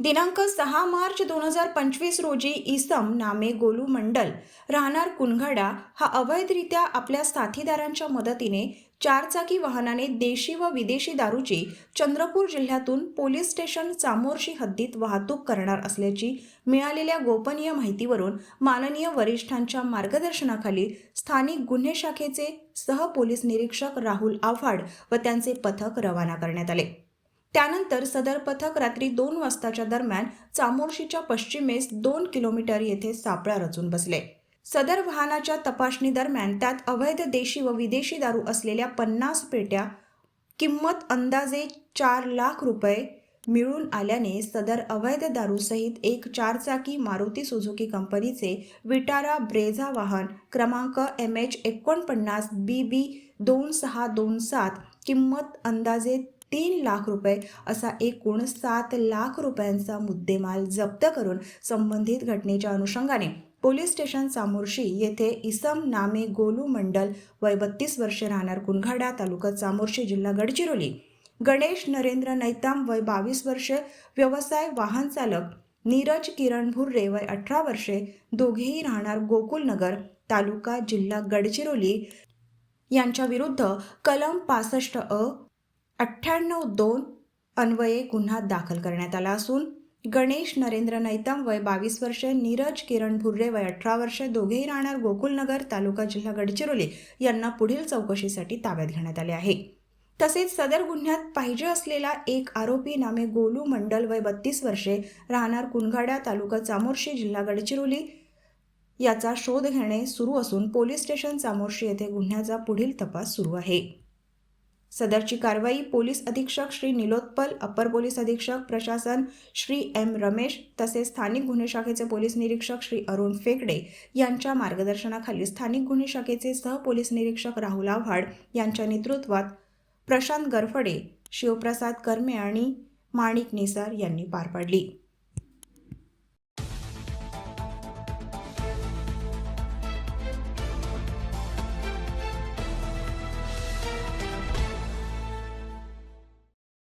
दिनांक सहा मार्च दोन हजार पंचवीस रोजी इसम नामे गोलू मंडल राहणार कुनघाडा हा अवैधरित्या आपल्या साथीदारांच्या मदतीने चारचाकी वाहनाने देशी व विदेशी दारूची चंद्रपूर जिल्ह्यातून पोलीस स्टेशन चामोर्शी हद्दीत वाहतूक करणार असल्याची मिळालेल्या गोपनीय माहितीवरून माननीय वरिष्ठांच्या मार्गदर्शनाखाली स्थानिक गुन्हे शाखेचे सह पोलीस निरीक्षक राहुल आव्हाड व त्यांचे पथक रवाना करण्यात आले. त्यानंतर सदर पथक रात्री दोन वाजताच्या दरम्यान चामोर्शीच्या पश्चिमेस दोन किलोमीटर येथे सापळा रचून बसले. सदर वाहनाच्या तपासणी दरम्यान त्यात अवैध देशी व विदेशी दारू असलेल्या पन्नास पेट्या किंमत अंदाजे चार लाख रुपये मिळून आल्याने सदर अवैध दारूसहित एक चारचाकी मारुती सुझुकी कंपनीचे विटारा ब्रेझा वाहन क्रमांक एम एच एकोणपन्नास बी बी दोन सहा दोन सात किंमत अंदाजे तीन लाख रुपये असा एकूण सात लाख रुपयांचा मुद्देमाल जप्त करून संबंधित घटनेच्या अनुषंगाने पोलीस स्टेशन चामोर्शी येथे इसम नामे गोलू मंडल वय बत्तीस वर्षे राहणार कुंघाडा तालुका चामोर्शी जिल्हा गडचिरोली. गणेश नरेंद्र नैताम वय बावीस वर्षे व्यवसाय वाहन चालक नीरज किरण भुर्रे वय अठरा वर्षे दोघेही राहणार गोकुलनगर तालुका जिल्हा गडचिरोली. यांच्या विरुद्ध कलम पासष्ट अ अठ्ठ्याण्णव दोन अन्वये गुन्हा दाखल करण्यात आला असून गणेश नरेंद्र नैतम वय बावीस वर्षे नीरज किरण भुर्रे वय अठरा वर्षे दोघेही राहणार गोकुलनगर तालुका जिल्हा गडचिरोली यांना पुढील चौकशीसाठी ताब्यात घेण्यात आले आहे. तसेच सदर गुन्ह्यात पाहिजे असलेला एक आरोपी नामे गोलू मंडल वय बत्तीस वर्षे राहणार कुनगाडा तालुका चामोर्शी जिल्हा गडचिरोली याचा शोध घेणे सुरू असून पोलीस स्टेशन चामोर्शी येथे गुन्ह्याचा पुढील तपास सुरू आहे. सदरची कारवाई पोलीस अधीक्षक श्री निलोत्पल अपर पोलीस अधीक्षक प्रशासन श्री एम रमेश तसेच स्थानिक गुन्हे शाखेचे पोलीस निरीक्षक श्री अरुण फेकडे यांच्या मार्गदर्शनाखाली स्थानिक गुन्हे शाखेचे सह पोलीस निरीक्षक राहुल आव्हाड यांच्या नेतृत्वात प्रशांत गरफडे शिवप्रसाद कर्मे आणि माणिक निसार यांनी पार पाडली.